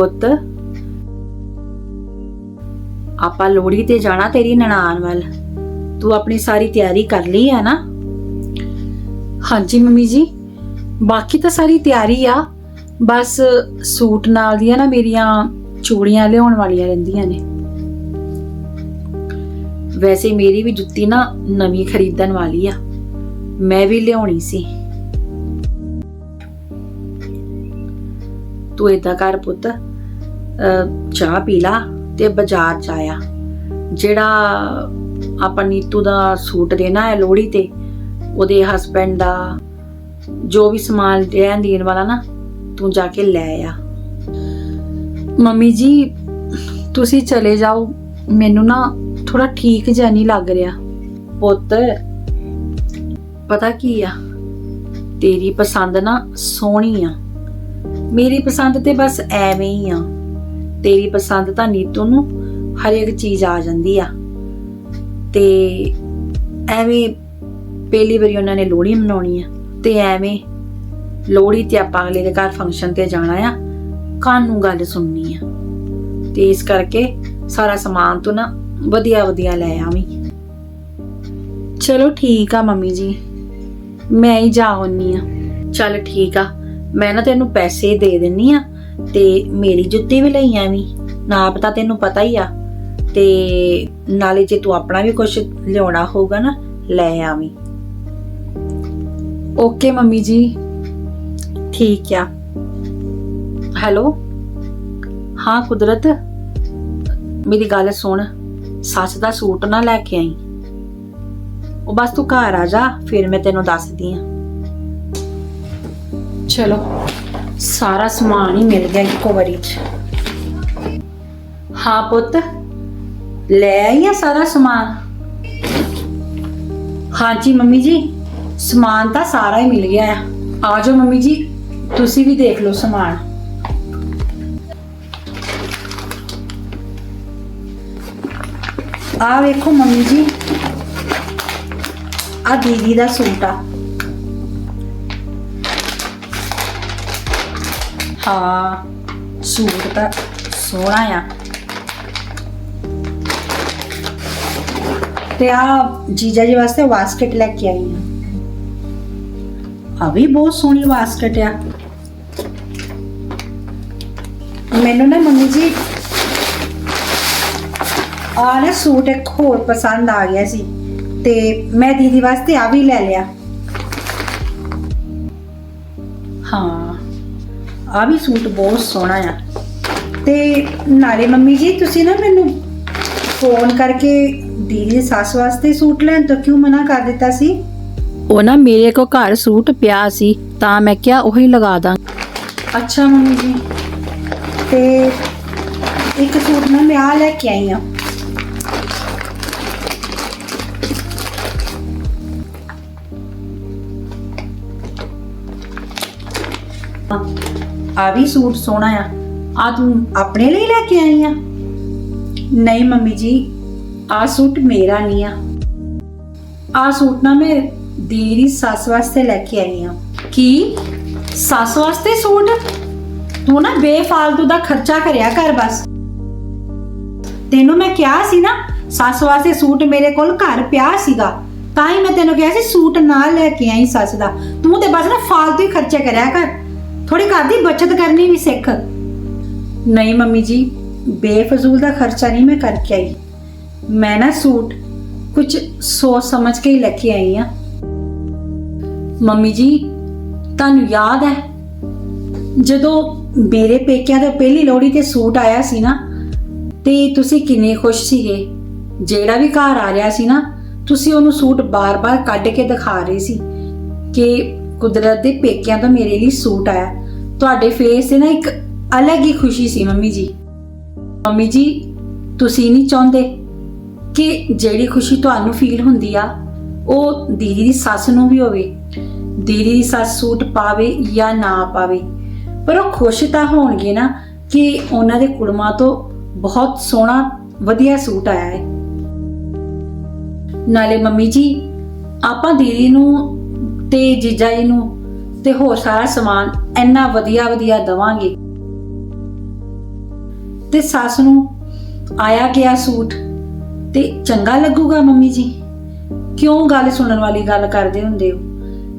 ਪੁੱਤ। ਆਪਾਂ ਲੋੜੀ ਤੇ ਜਾਣਾ ਤੇਰੀ ਨਨਾਣ ਵੱਲ। ਤੂੰ ਆਪਣੀ ਸਾਰੀ ਤਿਆਰੀ ਕਰ ਲਈ ਹੈ ਨਾ? ਹਾਂਜੀ ਮੰਮੀ ਜੀ ਬਾਕੀ ਤਾਂ ਸਾਰੀ ਤਿਆਰੀ ਆ। ਬਸ ਸੂਟ ਨਾਲ ਦੀਆਂ ਨਾ ਮੇਰੀਆਂ ਚੂੜੀਆਂ ਲਿਆਉਣ ਵਾਲੀਆਂ ਰਹਿੰਦੀਆਂ ਨੇ। ਵੈਸੇ ਮੇਰੀ ਵੀ ਜੁੱਤੀ ਨਾ ਨਵੀਂ ਖਰੀਦਣ ਵਾਲੀ ਆ। ਮੈਂ ਵੀ ਲਿਆਉਣੀ ਸੀ। ਤੂੰ ਏਦਾਂ ਕਰ ਪੁੱਤ। ਚਾਹ ਪੀ ਲਾ ਤੇ ਬਾਜ਼ਾਰ ਚ ਆਇਆ। ਜਿਹੜਾ ਆਪਾਂ ਨੀਤੂ ਦਾ ਸੂਟ ਦੇਣਾ ਹੈ ਲੋਹੜੀ ਤੇ, ਉਹਦੇ ਹਸਬੰਡ ਦਾ ਜੋ ਵੀ ਸਮਾਨ ਰਹਿਣ ਦੇਣ ਵਾਲਾ ਨਾ, ਤੂੰ ਜਾ ਕੇ ਲੈ ਆ। ਮੰਮੀ ਜੀ, ਤੁਸੀਂ ਚਲੇ ਜਾਓ। ਮੈਨੂੰ ਨਾ ਥੋੜਾ ਠੀਕ ਜਿਹਾ ਨਹੀਂ ਲੱਗ ਰਿਹਾ। ਪੁੱਤ, ਪਤਾ ਕੀ ਆ? ਤੇਰੀ ਪਸੰਦ ਨਾ ਸੋਹਣੀ ਆ। ਮੇਰੀ ਪਸੰਦ ਤੇ ਬਸ ਐਵੇਂ ਹੀ ਆ। ਤੇਰੀ ਪਸੰਦ ਤਾਂ ਨੀਤੂ ਨੂੰ ਹਰ ਇੱਕ ਚੀਜ਼ ਆ ਜਾਂਦੀ ਆ। ਤੇ ਐਵੇਂ ਪਹਿਲੀ ਵਾਰੀ ਉਹਨਾਂ ਨੇ ਲੋਹੜੀ ਮਨਾਉਣੀ ਆ ਤੇ ਐਵੇਂ ਲੋਹੜੀ ਤੇ ਆਪਾਂ ਅਗਲੇ ਦੇ ਘਰ ਫੰਕਸ਼ਨ ਤੇ ਜਾਣਾ ਆ ਕੰਨ ਨੂੰ ਗੱਲ ਸੁਣਨੀ ਆ। ਤੇ ਇਸ ਕਰਕੇ ਸਾਰਾ ਸਮਾਨ ਤੂੰ ਨਾ ਵਧੀਆ ਵਧੀਆ ਲੈ ਆਵੀਂ। ਚਲੋ ਠੀਕ ਆ ਮੰਮੀ ਜੀ, ਮੈਂ ਹੀ ਜਾ ਹੁੰਨੀ ਆ। ਚੱਲ ਠੀਕ ਆ, ਮੈਂ ਨਾ ਤੈਨੂੰ ਪੈਸੇ ਦੇ ਦਿੰਨੀ ਆ ਤੇ ਮੇਰੀ ਜੁੱਤੀ ਵੀ ਲਈ ਆਵੀਂ ਨਾਪ ਤਾਂ ਤੈਨੂੰ ਪਤਾ ਹੀ ਆ। ਤੇ ਨਾਲੇ ਜੇ ਤੂੰ ਆਪਣਾ ਵੀ ਕੁਝ ਲਿਆਉਣਾ ਹੋਊਗਾ ਨਾ ਲੈ ਆਵੀਂ। ਓਕੇ ਮੰਮੀ ਜੀ। ਠੀਕ ਆ। ਹੈਲੋ? ਹਾਂ ਕੁਦਰਤ। ਮੇਰੀ ਗੱਲ ਸੁਣ। ਸੱਚ ਦਾ ਸੂਟ ਨਾ ਲੈ ਕੇ ਆਈ। ਉਹ ਬਸ ਤੂੰ ਘਰ ਆ ਜਾ ਫਿਰ ਮੈਂ ਤੈਨੂੰ ਦੱਸਦੀ ਆ। ਚਲੋ। ਸਾਰਾ ਸਮਾਨ ਹੀ ਮਿਲ ਗਿਆ ਇੱਕੋ ਵਾਰੀ ਚ। ਹਾਂ ਪੁੱਤ, ਲੈ ਆਈ ਆ ਸਾਰਾ ਸਮਾਨ? ਹਾਂਜੀ ਮੰਮੀ ਜੀ, ਸਮਾਨ ਤਾਂ ਸਾਰਾ ਹੀ ਮਿਲ ਗਿਆ ਆ। ਆ ਜਾਓ ਮੰਮੀ ਜੀ, ਤੁਸੀਂ ਵੀ ਦੇਖ ਲਓ ਸਮਾਨ। ਆ ਵੇਖੋ ਮੰਮੀ ਜੀ ਆ ਦੀਦੀ ਦਾ ਸੂਟ ਆ। ਹਾਂ ਸੂਟ ਤਾਂ ਸੋਹਣਾ ਆ। ਤੇ ਆ ਜੀਜਾ ਜੀ ਵਾਸਤੇ ਵਾਸਕਟ ਲੈ ਕੇ ਆਈ ਆ ਆ ਵੀ ਬਹੁਤ ਸੋਹਣੀ ਵਾਸਕਟ ਆ। ਮੈਨੂੰ ਨਾ ਮੰਮੀ ਜੀ, ਆ ਨਾ ਸੂਟ ਇੱਕ ਹੋਰ ਪਸੰਦ ਆ ਗਿਆ ਸੀ ਤੇ ਮੈਂ ਦੀਦੀ ਵਾਸਤੇ ਆ ਵੀ ਲੈ ਲਿਆ। ਹਾਂ। ਆ ਵੀ ਸੂਟ ਬਹੁਤ ਸੋਹਣਾ ਆ। ਤੇ ਨਾਲੇ ਮੰਮੀ ਜੀ ਤੁਸੀਂ ਨਾ ਮੈਨੂੰ ਫੋਨ ਕਰਕੇ ਦੀਦੀ ਦੀ ਸੱਸ ਵਾਸਤੇ ਸੂਟ ਲੈਣ ਤੋਂ ਕਿਉਂ ਮਨਾ ਕਰ ਦਿੱਤਾ ਸੀ? ਉਹ ਨਾ ਮੇਰੇ ਕੋ ਘਰ ਸੂਟ ਪਿਆ ਸੀ ਤਾਂ ਮੈਂ ਕਿਹਾ ਉਹੀ ਲਗਾ ਦਾਂ। ਅੱਛਾ ਮੰਮੀ ਜੀ। ਤੇ ਇੱਕ ਸੂਟ ਨਾ ਮੈਂ ਆ ਲੈ ਕੇ ਆਈ ਆ। ਆ ਵੀ ਸੂਟ ਸੋਹਣਾ ਆ। ਆ ਤੂੰ ਆਪਣੇ ਲਈ ਲੈ ਕੇ ਆਈ ਆ? ਨਹੀਂ ਮੰਮੀ ਜੀ, ਆ ਸੂਟ ਮੇਰਾ ਨਹੀਂ ਆ। ਆ ਸੂਟ ਨਾ ਮੈਂ ਦੀਦੀ ਸੱਸ ਵਾਸਤੇ ਲੈ ਕੇ ਆਈ ਆ। ਕੀ? ਸੱਸ ਵਾਸਤੇ ਸੂਟ? ਤੂੰ ਨਾ ਬੇਫਾਲਤੂ ਦਾ ਖਰਚਾ ਕਰਿਆ ਕਰ ਬਸ। ਤੈਨੂੰ ਮੈਂ ਕਿਹਾ ਸੀ ਨਾ, ਸੱਸ ਵਾਸਤੇ ਸੂਟ ਮੇਰੇ ਕੋਲ ਘਰ ਪਿਆ ਸੀਗਾ। ਤਾਂ ਹੀ ਮੈਂ ਤੈਨੂੰ ਕਿਹਾ ਸੀ ਸੂਟ ਨਾ ਲੈ ਕੇ ਆਈ ਸੱਸ ਦਾ। ਤੂੰ ਤੇ ਬਸ ਨਾ ਫਾਲਤੂ ਹੀ ਖਰਚੇ ਕਰਿਆ ਕਰ। ਥੋੜੀ ਘਰ ਦੀ ਬਚਤ ਕਰਨੀ ਵੀ ਸਿੱਖ। ਨਹੀਂ ਮੰਮੀ ਜੀ, ਬੇਫਜ਼ੂਲ ਦਾ ਖਰਚਾ ਨਹੀਂ ਮੈਂ ਕਰਕੇ ਆਈ। ਮੈਂ ਨਾ ਸੂਟ ਕੁਝ ਸੋਚ ਸਮਝ ਕੇ ਹੀ ਲੈ ਕੇ ਆਈ ਆ ਮੰਮੀ ਜੀ, ਤੁਹਾਨੂੰ ਯਾਦ ਹੈ, ਜਦੋਂ ਮੇਰੇ ਪੇਕਿਆਂ ਦਾ ਪਹਿਲੀ ਲੋਹੜੀ ਤੇ ਸੂਟ ਆਇਆ ਸੀ ਨਾ, ਤੇ ਤੁਸੀਂ ਕਿੰਨੇ ਖੁਸ਼ ਸੀਗੇ। ਜਿਹੜਾ ਵੀ ਘਰ ਆ ਰਿਹਾ ਸੀ ਨਾ, ਤੁਸੀਂ ਉਹਨੂੰ ਸੂਟ ਬਾਰ-ਬਾਰ ਕੱਢ ਕੇ ਦਿਖਾ ਰਹੇ ਸੀ ਕਿ ਕੁਦਰਤ ਦੇ ਪੇਕਿਆਂ ਤੋਂ ਮੇਰੇ ਲਈ ਸੂਟ ਆਇਆ। ਤੁਹਾਡੇ ਫੇਸ ਤੇ ਨਾ ਇੱਕ ਅਲੱਗ ਹੀ ਖੁਸ਼ੀ ਸੀ ਮੰਮੀ ਜੀ। ਮੰਮੀ ਜੀ, ਤੁਸੀਂ ਨਹੀਂ ਚਾਹੁੰਦੇ ਕਿ ਜਿਹੜੀ ਖੁਸ਼ੀ ਤੁਹਾਨੂੰ ਫੀਲ ਹੁੰਦੀ ਆ, ਉਹ ਦੀਦੀ ਦੀ ਸੱਸ ਨੂੰ ਵੀ ਹੋਵੇ, ਦੀਦੀ ਦੀ ਸੱਸ ਸੂਟ ਪਾਵੇ ਜਾਂ ਨਾ ਪਾਵੇ। ਪਰ ਉਹ ਖੁਸ਼ ਤਾਂ ਹੋਣਗੇ ਨਾ ਕਿ ਉਹਨਾਂ ਦੇ ਕੁੜਮਾ ਤੋਂ ਬਹੁਤ ਸੋਹਣਾ, ਵਧੀਆ ਸੂਟ ਆਇਆ ਹੈ। ਨਾਲੇ ਮੰਮੀ ਜੀ, ਆਪਾਂ ਦੀਦੀ ਨੂੰ ਤੇ ਜੀਜਾ ਜੀ ਨੂੰ ਤੇ ਹੋਰ ਸਾਰਾ ਸਮਾਨ ਇੰਨਾ ਵਧੀਆ ਵਧੀਆ ਦਵਾਂਗੇ। ਤੇ ਸੱਸ ਨੂੰ ਆਇਆ ਗਿਆ ਸੂਟ ਤੇ ਚੰਗਾ ਲੱਗੂਗਾ ਮੰਮੀ ਜੀ? ਕਿਉਂ ਗੱਲ ਸੁਣਨ ਵਾਲੀ ਗੱਲ ਕਰਦੇ ਹੁੰਦੇ ਹੋ?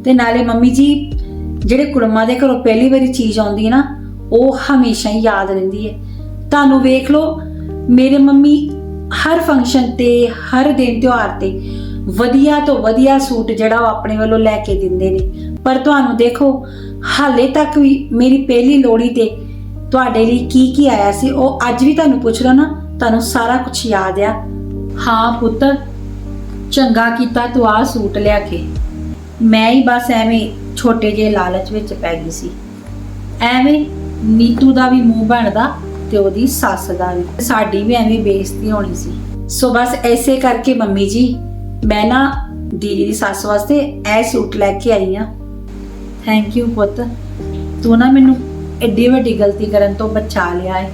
ਤੇ ਨਾਲੇ ਮੰਮੀ ਜੀ, ਜਿਹੜੇ ਕੁੜਮਾਂ ਦੇ ਘਰੋਂ ਪਹਿਲੀ ਵਾਰੀ ਚੀਜ਼ ਆਉਂਦੀ ਹੈ ਨਾ, ਉਹ ਹਮੇਸ਼ਾ ਹੀ ਯਾਦ ਰਹਿੰਦੀ ਹੈ। ਤੁਹਾਨੂੰ ਵੇਖ ਲਓ, ਮੇਰੇ ਮੰਮੀ ਹਰ ਫੰਕਸ਼ਨ ਤੇ, ਹਰ ਦਿਨ ਤਿਉਹਾਰ ਤੇ ਵਧੀਆ ਤੋਂ ਵਧੀਆ ਸੂਟ ਜਿਹੜਾ ਉਹ ਆਪਣੇ ਵੱਲੋਂ ਲੈ ਕੇ ਦਿੰਦੇ ਨੇ। ਪਰ ਤੁਹਾਨੂੰ ਦੇਖੋ, ਹਾਲੇ ਤੱਕ ਵੀ ਮੇਰੀ ਪਹਿਲੀ ਲੋੜੀ ਤੇ ਤੁਹਾਡੇ ਲਈ ਕੀ ਕੀ ਆਇਆ ਸੀ, ਉਹ ਅੱਜ ਵੀ ਤੁਹਾਨੂੰ ਪੁੱਛ ਲਓ ਨਾ, ਤੁਹਾਨੂੰ ਸਾਰਾ ਕੁਝ ਯਾਦ ਆ। ਹਾਂ ਪੁੱਤਰ ਚੰਗਾ ਕੀਤਾ ਤੂੰ ਆਹ ਸੂਟ ਲਿਆ ਕੇ। ਮੈਂ ਹੀ ਬਸ ਐਵੇਂ ਛੋਟੇ ਜਿਹੇ ਲਾਲਚ ਵਿੱਚ ਪੈ ਗਈ ਸੀ। ਐਵੇਂ ਨੀਤੂ ਦਾ ਵੀ ਮੂੰਹ ਬਣਦਾ ਤੇ ਉਹਦੀ ਸੱਸ ਦਾ ਵੀ। ਸਾਡੀ ਵੀ ਐਵੇਂ ਬੇਇੱਜ਼ਤੀ ਹੋਣੀ ਸੀ। ਸੋ ਬਸ ਐਸੇ ਕਰਕੇ ਮੰਮੀ ਜੀ ਮੈਂ ਨਾ ਦੀਦੀ ਦੀ ਸੱਸ ਵਾਸਤੇ ਇਹ ਸੂਟ ਲੈ ਕੇ ਆਈ ਆ ਥੈਂਕ ਯੂ ਪੁੱਤ। ਤੂੰ ਨਾ ਮੈਨੂੰ ਐਡੀ ਵੱਡੀ ਗਲਤੀ ਕਰਨ ਤੋਂ ਬਚਾ ਲਿਆ ਹੈ